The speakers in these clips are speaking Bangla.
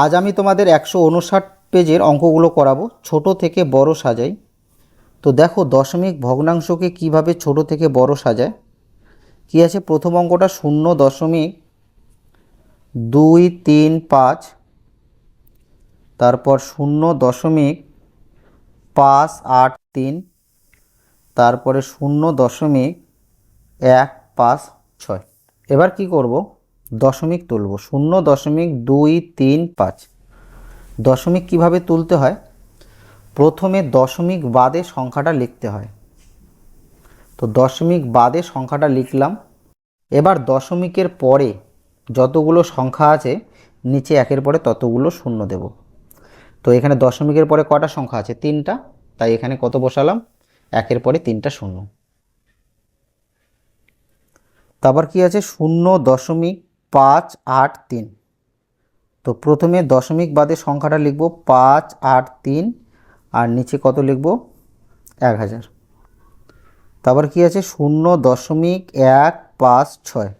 আজ আমি তোমাদের একশো উনষাট পেজের অঙ্কগুলো করাবো, ছোট থেকে বড় সাজাই। তো দেখো, দশমিক ভগ্নাংশকে কীভাবে ছোট থেকে বড় সাজায়? কি আছে? প্রথম অঙ্কটা শূন্য দশমিক দুই তিন পাঁচ, তারপর শূন্য দশমিক পাঁচ আট তিন, তারপরে শূন্য দশমিক এক পাঁচ ছয়। এবার কি করব? দশমিক তুলব, শূন্য দশমিক দুই তিন পাঁচ। দশমিক কীভাবে তুলতে হয়? প্রথমে দশমিক বাদে সংখ্যাটা লিখতে হয়। তো দশমিক বাদে সংখ্যাটা লিখলাম। এবার দশমিকের পরে যতগুলো সংখ্যা আছে, নিচে একের পরে ততগুলো শূন্য দেব। তো এখানে দশমিকের পরে কটা সংখ্যা আছে? তিনটা। তাই এখানে কত বসালাম? একের পরে তিনটা শূন্য। তারপর কি আছে? শূন্য দশমিক পাঁচ, আট, তিন। তো প্রথমে দশমিক বাদে সংখ্যাটা লিখব পাঁচ, আট, তিন, আর নিচে কত লিখব? এক হাজার। তারপর কি আছে? শূন্য দশমিক এক পাঁচ ছয়।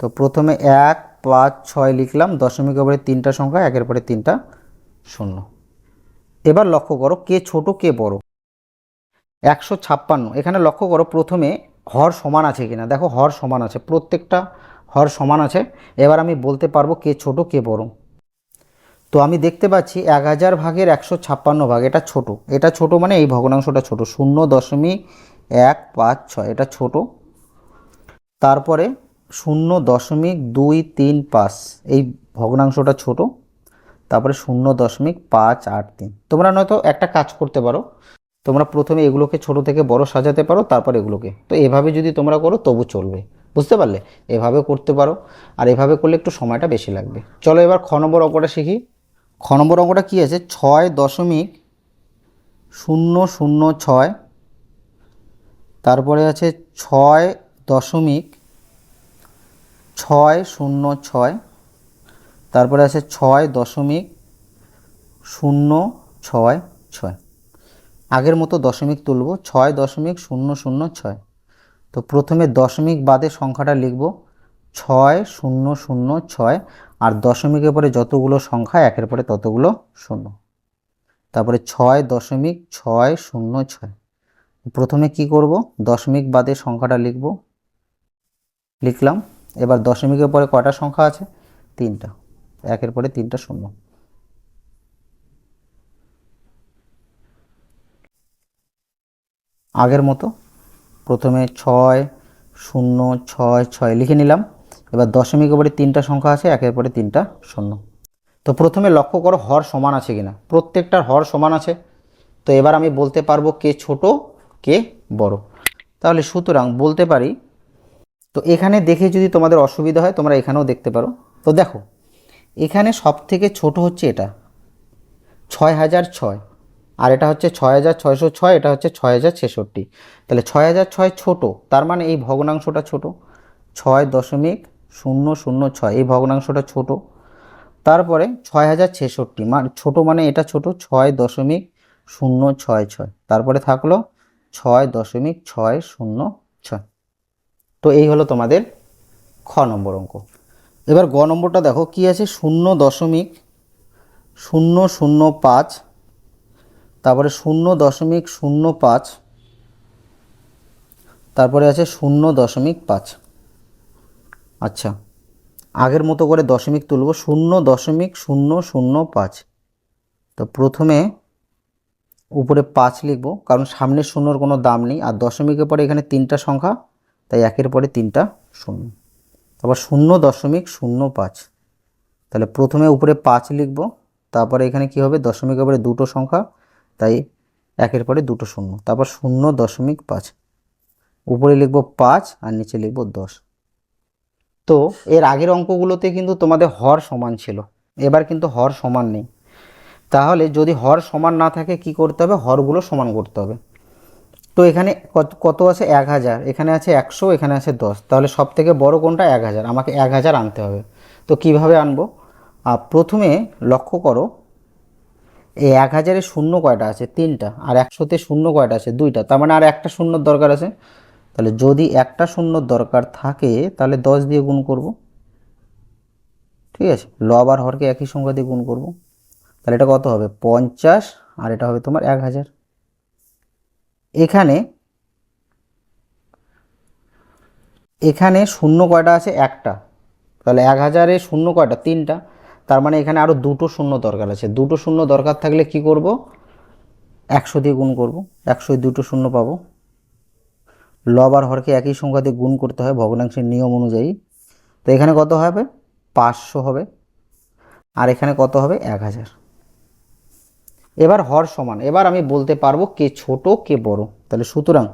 তো প্রথমে এক, পাঁচ, ছয় লিখলাম দশমিকের পরে তিনটা সংখ্যা, একের পরে তিনটা শূন্য। এবার লক্ষ্য করো, কে ছোট, কে বড়। একশো ছাপ্পান্ন। এখানে লক্ষ্য করো, প্রথমে হর সমান আছে কিনা। দেখো, হর সমান আছে। প্রত্যেকটা হর সমান আছে। এবার আমি বলতে পারব কে ছোট, কে বড়। তো আমি দেখতে পাচ্ছি এক হাজার ভাগের একশো ছাপ্পান্ন ভাগ, এটা ছোট। এটা ছোট মানে এই ভগ্নাংশটা ছোট। শূন্য দশমিক এক পাঁচ ছয়, এটা ছোট। তারপরে শূন্য দশমিক দুই তিন পাঁচ, এই ভগ্নাংশটা ছোট। তারপরে শূন্য দশমিক পাঁচ আট তিন। তোমরা নয়তো একটা কাজ করতে পারো। তোমরা প্রথমে এগুলোকে ছোট থেকে বড় সাজাতে পারো, তারপর এগুলোকে। তো এভাবে যদি তোমরা করো, তবু চলবে। বুঝতে পারলে? এভাবে করতে পারো। আর এভাবে করলে একটু সময়টা বেশি লাগবে। চলো এবার খ নম্বর অঙ্কটা শিখি। খ নম্বর অঙ্কটা কী আছে? ছয় দশমিক শূন্য শূন্য ছয়। তারপরে আছে ছয় দশমিক ছয় শূন্য ছয়। তারপরে আছে ছয় দশমিক শূন্য ছয় ছয়। আগের মতো দশমিক তুলব। ছয় দশমিক শূন্য শূন্য ছয়। তো প্রথমে দশমিক বাদে সংখ্যাটা লিখব ছয় শূন্য শূন্য ছয়, আর দশমিকের পরে যতগুলো সংখ্যা, একের পরে ততগুলো শূন্য। তারপরে ছয় দশমিক ছয় শূন্য ছয়। প্রথমে কি করব? দশমিক বাদে সংখ্যাটা লিখব। লিখলাম। এবার দশমিকের পরে কয়টা সংখ্যা আছে? তিনটা। একের পরে তিনটা শূন্য। আগের মতো প্রথমে ছয়, শূন্য, ছয় ছয় লিখে নিলাম। এবার দশমিকের পরে তিনটা সংখ্যা আছে, একের পরে তিনটা শূন্য। তো প্রথমে লক্ষ্য করো হর সমান আছে কিনা। প্রত্যেকটার হর সমান আছে। তো এবার আমি বলতে পারব কে ছোট, কে বড়। তাহলে সুতরাং বলতে পারি, তো এখানে দেখে যদি তোমাদের অসুবিধা হয়, তোমরা এখানেও দেখতে পারো। তো দেখো, এখানে সব থেকে ছোট হচ্ছে এটা, ছয় হাজার ছয়। আর এটা হচ্ছে ছয় হাজার ছয়শো ছয়, এটা হচ্ছে ছয় হাজার ছেষট্টি। তাহলে ছয় হাজার ছয় ছোটো, তার মানে এই ভগ্নাংশটা ছোট, ছয় দশমিক শূন্য শূন্য ছয়, এই ভগ্নাংশটা ছোট। তারপরে ছয় হাজার ছেষট্টি মানে ছোটো মানে এটা ছোট, ছয় দশমিক শূন্য ছয় ছয়। তারপরে থাকল ছয় দশমিক ছয় শূন্য ছয়। তো এই হলো তোমাদের খ নম্বর অঙ্ক। এবার গ নম্বরটা দেখো, কি আছে? শূন্য দশমিক শূন্য শূন্য পাঁচ তারপরে শূন্য দশমিক শূন্য পাঁচ, তারপরে আছে শূন্য দশমিক পাঁচ। আচ্ছা আগের মতো করে দশমিক তুলব, শূন্য দশমিক শূন্য শূন্য পাঁচ। তো প্রথমে উপরে পাঁচ লিখব, কারণ সামনের শূন্যর কোনো দাম নেই, আর দশমিকের পরে এখানে তিনটা সংখ্যা, তাই একের পরে তিনটা শূন্য। তারপর শূন্য দশমিক শূন্য পাঁচ। তাহলে প্রথমে উপরে পাঁচ লিখব, তারপরে এখানে কি হবে? দশমিকের পরে দুটো সংখ্যা তাই একের পরে দুটো শূন্য। তারপর শূন্য দশমিক পাঁচ। উপরে লিখব পাঁচ আর নিচে লিখব দশ। তো এর আগের অঙ্কগুলোতে কিন্তু তোমাদের হর সমান ছিল। এবার কিন্তু হর সমান নেই। তাহলে যদি হর সমান না থাকে কি করতে হবে? হরগুলো সমান করতে হবে। তো এখানে কত আছে? এক হাজার। এখানে আছে একশো, এখানে আছে দশ। তাহলে সব থেকে বড় কোনটা? এক হাজার। আমাকে এক হাজার আনতে হবে। তো কীভাবে আনব? প্রথমে লক্ষ্য করো এই এক হাজারে শূন্য কয়টা আছে? তিনটা। আর একশোতে শূন্য কয়টা আছে? দুইটা। তার মানে আর একটা শূন্যর দরকার আছে? তাহলে যদি একটা শূন্যর দরকার থাকে, তাহলে দশ দিয়ে গুণ করব। ঠিক আছে? লব আর হরকে একই সংখ্যা দিয়ে গুণ করব। তাহলে এটা কত হবে? পঞ্চাশ। আর এটা হবে তোমার এক হাজার। এখানে এখানে শূন্য কয়টা আছে? একটা। তাহলে এক হাজারে শূন্য কয়টা? তিনটা। তার মানে এখানে আরও দুটো শূন্য দরকার আছে। দুটো শূন্য দরকার থাকলে কি করব? একশো দিয়ে গুণ করব। একশোয় দুটো শূন্য পাবো। লব আর হরকে একই সংখ্যা দিয়ে গুণ করতে হয় ভগ্নাংশের নিয়ম অনুযায়ী। তো এখানে কত হবে? পাঁচশো হবে। আর এখানে কত হবে? এক হাজার। এবার হর সমান। এবার আমি বলতে পারব কে ছোট, কে বড়। তাহলে সুতরাং,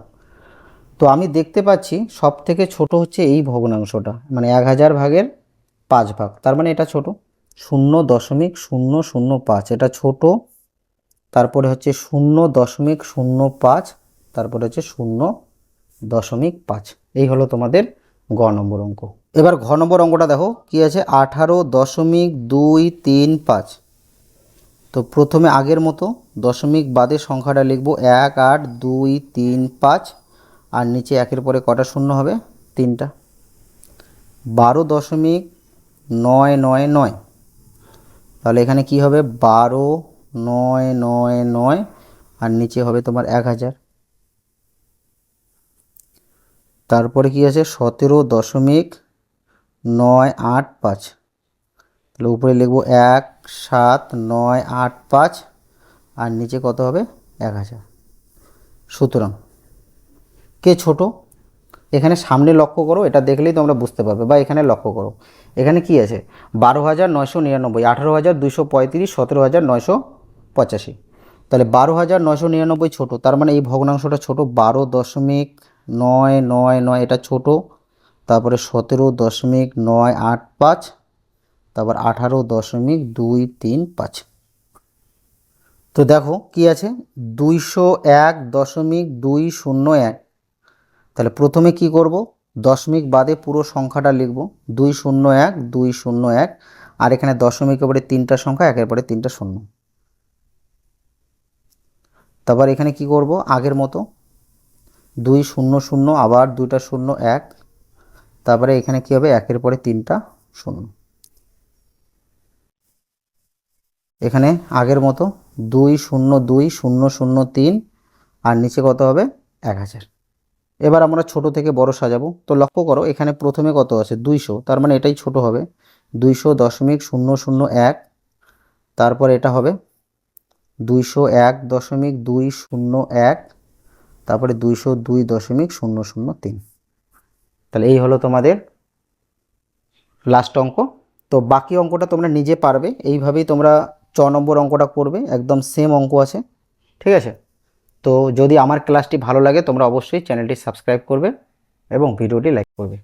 তো আমি দেখতে পাচ্ছি সব থেকে ছোট হচ্ছে এই ভগ্নাংশটা। মানে এক হাজার ভাগের পাঁচ ভাগ। তার মানে এটা ছোট। শূন্য দশমিক শূন্য শূন্য পাঁচ। এটা ছোট, তারপরে হচ্ছে শূন্য দশমিক শূন্য পাঁচ, তারপরে হচ্ছে শূন্য দশমিক পাঁচ। এই হলো তোমাদের গ নম্বর অঙ্ক। এবার ঘ নম্বর অঙ্কটা দেখো, কি আছে? আঠারো দশমিক দুই তিন পাঁচ। তো প্রথমে আগের মতো দশমিক বাদে সংখ্যাটা লিখব এক আট দুই তিন পাঁচ, আর নিচে একের পরে কটা শূন্য হবে? তিনটা। বারো দশমিক নয় নয় নয়। তাহলে এখানে কি হবে? বারো, নয় নয় নয়, আর নিচে হবে তোমার এক হাজার। তারপরে কি আছে? সতেরো দশমিক নয় আট পাঁচ। তাহলে উপরে লিখব এক, সাত, নয়, আট, পাঁচ, আর নিচে কত হবে? এক হাজার। সুতরাং কে ছোট? এখানে সামনে লক্ষ্য করো, এটা দেখলেই তোমরা বুঝতে পারবে, বা এখানে লক্ষ্য করো। এখানে কি আছে? বারো হাজার নয়শো নিরানব্বই, আঠারো হাজার দুশো পঁয়ত্রিশ, সতেরো হাজার নয়শো পঁচাশি। তাহলে বারো হাজার নয়শো নিরানব্বই ছোটো, তার মানে এই ভগ্নাংশটা ছোট, বারো দশমিক নয় নয় নয়, এটা ছোট। তারপরে সতেরো দশমিক নয় আট পাঁচ, তারপর আঠারো দশমিক দুই তিন পাঁচ। তো দেখো কি আছে? দুইশো এক দশমিক দুই শূন্য এক। তাহলে প্রথমে কি করব? দশমিক বাদে পুরো সংখ্যাটা লিখব। দুই শূন্য এক, দুই শূন্য এক, আর এখানে দশমিকের পরে তিনটা সংখ্যা, একের পরে তিনটা শূন্য। তারপর এখানে কি করব? আগের মতো। দুই শূন্য শূন্য, আবার দুইটা শূন্য এক, তারপরে এখানে কি হবে? একের পরে তিনটা শূন্য। এখানে আগের মতো, দুই শূন্য দুই, শূন্য শূন্য তিন, আর নিচে কত হবে? এক হাজার। এবার আমরা ছোট থেকে বড় সাজাবো। তো লক্ষ্য করো, এখানে প্রথমে কত আছে? দুইশো। তার মানে এটাই ছোট হবে। দুইশো দশমিক শূন্য শূন্য এক। তারপর এটা হবে দুইশো এক দশমিক দুই শূন্য এক। তারপরে দুইশো দুই দশমিক শূন্য শূন্য তিন। তাহলে এই হলো তোমাদের লাস্ট অঙ্ক। তো বাকি অঙ্কটা তোমরা নিজে পারবে। এইভাবেই তোমরা চ নম্বর অঙ্কটা করবে। একদম সেম অঙ্ক আছে। ঠিক আছে? তো যদি আমার ক্লাসটি ভালো লাগে, তোমরা অবশ্যই চ্যানেলটি সাবস্ক্রাইব করবে এবং ভিডিওটি লাইক করবে।